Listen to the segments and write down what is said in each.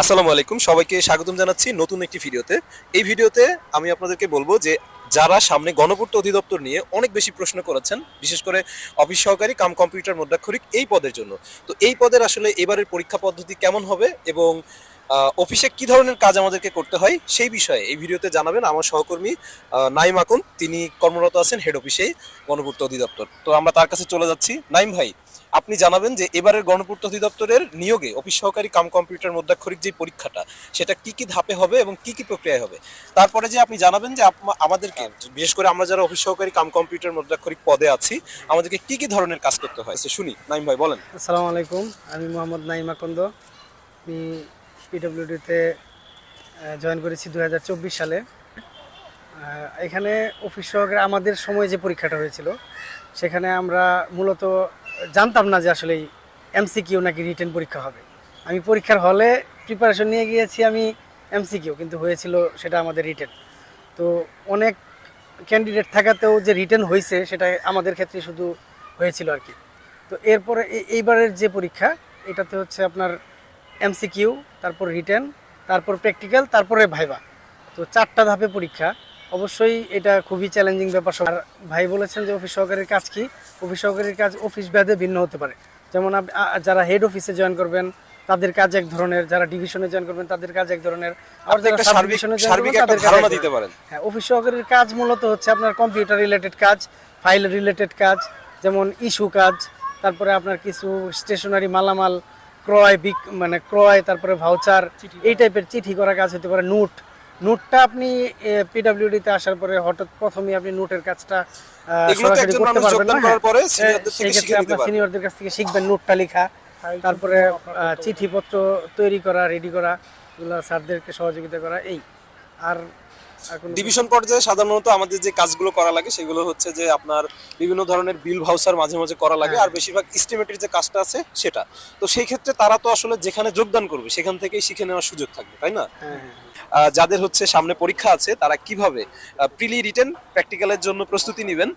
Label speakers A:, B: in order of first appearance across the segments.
A: আসসালামু আলাইকুম, সবাইকে স্বাগতম জানাচ্ছি নতুন একটি ভিডিওতে। এই ভিডিওতে আমি আপনাদেরকে বলব যে, যারা সামনে গণপূর্ত অধিদপ্তর নিয়ে অনেক বেশি প্রশ্ন করেছেন, বিশেষ করে অফিস সহকারী কাম কম্পিউটার মুদ্রাক্ষরিক এই পদের জন্য। তো এই পদের আসলে এবারের পরীক্ষা পদ্ধতি কেমন হবে এবং অফিসে কি ধরনের কাজ আমাদেরকে করতে হয় সেই বিষয়ে এই ভিডিওতে জানাবেন আমার সহকর্মী নাইম আকুন তিনি কর্মরত আছেন হেড অফিসে গণপূর্ত অধিদপ্তর। তো আমরা তার কাছে চলে যাচ্ছি। নাইম ভাই, আপনি জানাবেন যে এবারের গণপূর্ত অধিদপ্তরের নিয়োগে অফিস সহকারী কাম কম্পিউটার মুদ্রাক্ষরিক যে পরীক্ষাটা, সেটা কি কি ধাপে হবে এবং কি কি প্রক্রিয়ায় হবে? তারপরে যে আপনি জানাবেন যে আমাদেরকে, বিশেষ করে আমরা যারা অফিস সহকারী কাম কম্পিউটার মুদ্রাক্ষরিক পদে আছি, আমাদেরকে কি কি ধরনের কাজ করতে হয়? সে শুনি। নাইম ভাই, বলেন।
B: আসসালামু আলাইকুম। আমি মোহাম্মদ নাইম আকন্দ। আমি পিডব্লিউডিতে জয়েন করেছি দু হাজার চব্বিশ সালে। এখানে অফিস সহকারে আমাদের সময় যে পরীক্ষাটা হয়েছিল, সেখানে আমরা মূলত জানতাম না যে আসলে এমসিকিউ নাকি রিটেন পরীক্ষা হবে। আমি পরীক্ষার হলে প্রিপারেশন নিয়ে গিয়েছি আমি এমসিকিউ কিন্তু হয়েছিল সেটা আমাদের রিটেন। তো অনেক ক্যান্ডিডেট থাকাতেও যে রিটেন হয়েছে, সেটা আমাদের ক্ষেত্রে শুধু হয়েছিল আর কি। তো এরপরে এইবারের যে পরীক্ষা, এটাতে হচ্ছে আপনার এমসিকিউ তারপর রিটেন তারপর প্র্যাকটিক্যাল তারপরে ভাইবা। তো চারটা ধাপে পরীক্ষা। অবশ্যই এটা খুবই চ্যালেঞ্জিং ব্যাপার আর ভাই বলেছেন যে অফিস সহকারীর কাজ কি? অফিস সহকারীর কাজ অফিস ভেদে ভিন্ন হতে পারে। যেমন যারা হেড অফিসে জয়েন করবেন তাদের কাজ এক ধরনের। যারা ডিভিশনে জয়েন করবেন তাদের কাজ এক ধরনের। আবার যারা
A: একটা
B: সাব
A: সার্বিক
B: ডিভিশনে জয়েন করবেন তাদের
A: ধারণা দিতে পারেন।
B: হ্যাঁ অফিস সহকারীর কাজ মূলত হচ্ছে আপনার কম্পিউটার রিলেটেড কাজ ফাইল রিলেটেড কাজ যেমন ইস্যু কাজ তারপরে আপনার কিছু স্টেশনারি মালামাল ক্রয় বিক মানে ক্রয় তারপরে ভাউচার এই টাইপের চিঠি করা কাজ হতে পারে নোট। নোটটা আপনি পিডাব্লিউডিতে আসার পরে হঠাৎ প্রথমে আপনি নোটের কাজটা সরাসরি করতে পারবেন না। হ্যাঁ।
A: সিনিয়রদের
B: সেই ক্ষেত্রে আপনার সিনিয়রদের কাছ থেকে শিখবেন নোটটা লেখা তারপরে চিঠিপত্র তৈরি করা রেডি করা এগুলো স্যারদেরকে সহযোগিতা করা এই। আর
A: ডিভিশন পর্যায়ে সাধারণত আমাদের যে কাজগুলো করা লাগে সেগুলো হচ্ছে যে আপনার বিভিন্ন ধরনের বিল ভাউচার মাঝে মাঝে করা লাগে।
B: হ্যাঁ।
A: আর বেশিরভাগ এস্টিমেটের যে কাজটা আছে সেটা। তো সেই ক্ষেত্রে তারা তো আসলে যেখানে যোগদান করবে সেখান থেকেই শিখে নেওয়ার সুযোগ থাকবে তাই না?
B: হ্যাঁ হ্যাঁ।
A: যাদের হচ্ছে সামনে পরীক্ষা আছে তারা কীভাবে প্রিলি রিটেন প্র্যাকটিক্যালের জন্য প্রস্তুতি নেবেন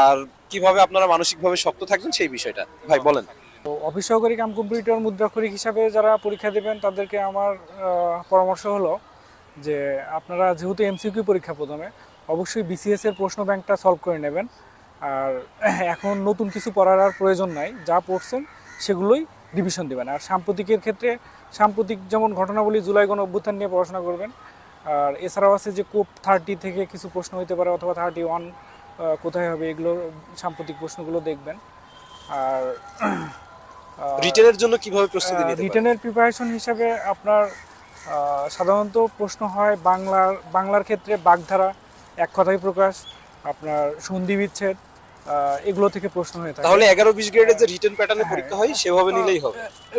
A: আর কীভাবে আপনারা মানসিকভাবে শক্ত থাকবেন সেই বিষয়টা। ভাই বলেন।
C: তো অফিস সহকারী কাম কম্পিউটার মুদ্রাক্ষরিক হিসাবে যারা পরীক্ষা দেবেন তাদেরকে আমার পরামর্শ হলো যে আপনারা যেহেতু এমসিকিউ পরীক্ষা প্রথমে অবশ্যই বিসিএস এর প্রশ্ন ব্যাংকটা সলভ করে নেবেন। আর এখন নতুন কিছু পড়ার আর প্রয়োজন নাই যা পড়ছেন সেগুলোই রিভিশন দেবেন। আর সাম্প্রতিকের ক্ষেত্রে সাম্প্রতিক যেমন ঘটনাবলী জুলাই গণ অভ্যুত্থান নিয়ে পড়াশোনা করবেন আর এছাড়াও আছে যে কোপ থার্টি থেকে কিছু প্রশ্ন হইতে পারে অথবা থার্টি ওয়ান কোথায় হবে এগুলো সাম্প্রতিক প্রশ্নগুলো দেখবেন। আর
A: রিটেনের জন্য কীভাবে প্রস্তুতি নিতে
C: রিটেনের প্রিপারেশন হিসাবে আপনার সাধারণত প্রশ্ন হয় বাংলার বাংলার ক্ষেত্রে বাগধারা এক কথায় প্রকাশ আপনার সন্ধি বিচ্ছেদ এগুলো থেকে প্রশ্ন হয়ে থাকে।
A: তাহলে এগারো বিশ গ্রেডের যে রিটেন প্যাটার্নে পরীক্ষা হয় সেভাবে নিলেই হবে।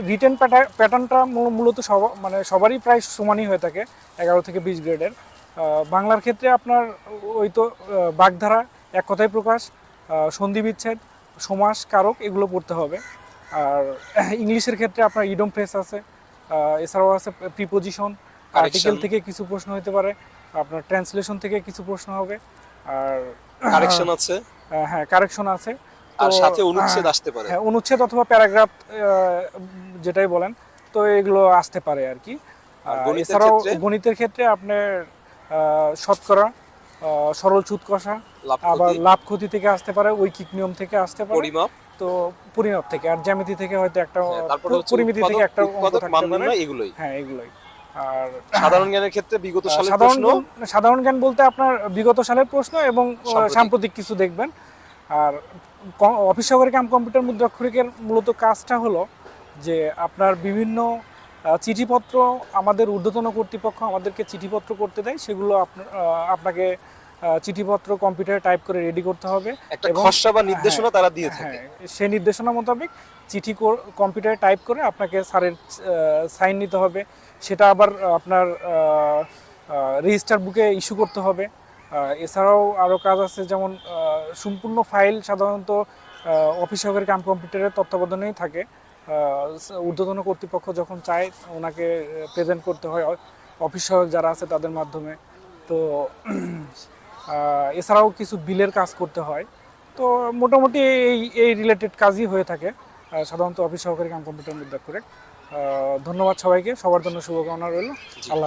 C: রিটার্ন প্যাটার্নটা মূলত সব মানে সবারই প্রায় সমানই হয়ে থাকে এগারো থেকে বিশ গ্রেডের বাংলার ক্ষেত্রে আপনার ওই তো বাগধারা এক কথায় প্রকাশ সন্ধি বিচ্ছেদ সমাস কারক এগুলো পড়তে হবে। আর ইংলিশের ক্ষেত্রে আপনার ইডম ফ্রেস আছে এছাড়াও আছে প্রিপোজিশন আর্টিকেল থেকে কিছু প্রশ্ন হতে পারে আপনার ট্রান্সলেশন থেকে কিছু প্রশ্ন হবে আর
A: কারেকশন আছে?
C: হ্যাঁ কারেকশন আছে।
A: আর সাথে অনুচ্ছেদ আসতে পারে।
C: হ্যাঁ অনুচ্ছেদ অথবা প্যারাগ্রাফ যেটাই বলেন তো এগুলো আসতে পারে আর কি।
A: গণিতের
C: এছাড়াও
A: ক্ষেত্রে?
C: গণিতের ক্ষেত্রে আপনার শতকরা সরল সুদ কষা আবার লাভ ক্ষতি থেকে আসতে পারে ঐকিক নিয়ম থেকে আসতে পারে।
A: পরিমাপ?
C: তো পরিমাপ থেকে আর জ্যামিতি থেকে হয়তো একটা
A: হ্যাঁ,
C: পরিমিতি থেকে একটা থাকতে
A: মান এগুলোই।
C: হ্যাঁ এগুলোই। আর
A: সাধারণ জ্ঞানের ক্ষেত্রে বিগত সালের
C: সাধারণ
A: প্রশ্ন?
C: সাধারণ জ্ঞান বলতে আপনার বিগত সালের প্রশ্ন এবং
A: সাম্প্রতিক।
C: কিছু দেখবেন। আর অফিস সহকারী কাম কম্পিউটার মুদ্রাক্ষরিকের মূলত কাজটা হলো যে আপনার বিভিন্ন চিঠিপত্র আমাদের ঊর্ধ্বতন কর্তৃপক্ষ আমাদেরকে চিঠিপত্র করতে দেয়। সেগুলো আপনাকে চিঠিপত্র কম্পিউটারে টাইপ করে রেডি করতে হবে
A: একটা খসড়া বা নির্দেশনা তারা দিয়ে থাকে।
C: হ্যাঁ সেই নির্দেশনা মোতাবেক চিঠি কম্পিউটারে টাইপ করে আপনাকে স্যারের সাইন নিতে হবে। সেটা আবার আপনার রেজিস্টার বুকে ইস্যু করতে হবে। এছাড়াও আরও কাজ আছে যেমন সম্পূর্ণ ফাইল সাধারণত অফিস সহকারী কাম কম্পিউটারের তত্ত্বাবধানেই থাকে। ঊর্ধ্বতন কর্তৃপক্ষ যখন চায় ওনাকে প্রেজেন্ট করতে হয় অফিস সহায়ক যারা আছে তাদের মাধ্যমে। তো এছাড়াও কিছু বিলের কাজ করতে হয়। তো মোটামুটি এই এই রিলেটেড কাজই হয়ে থাকে। সাধারণত অফিস সহকারী কাম কম্পিউটার মুদ্রা করে। ধন্যবাদ সবাইকে। সবার জন্য শুভকামনা রইল। আল্লাহ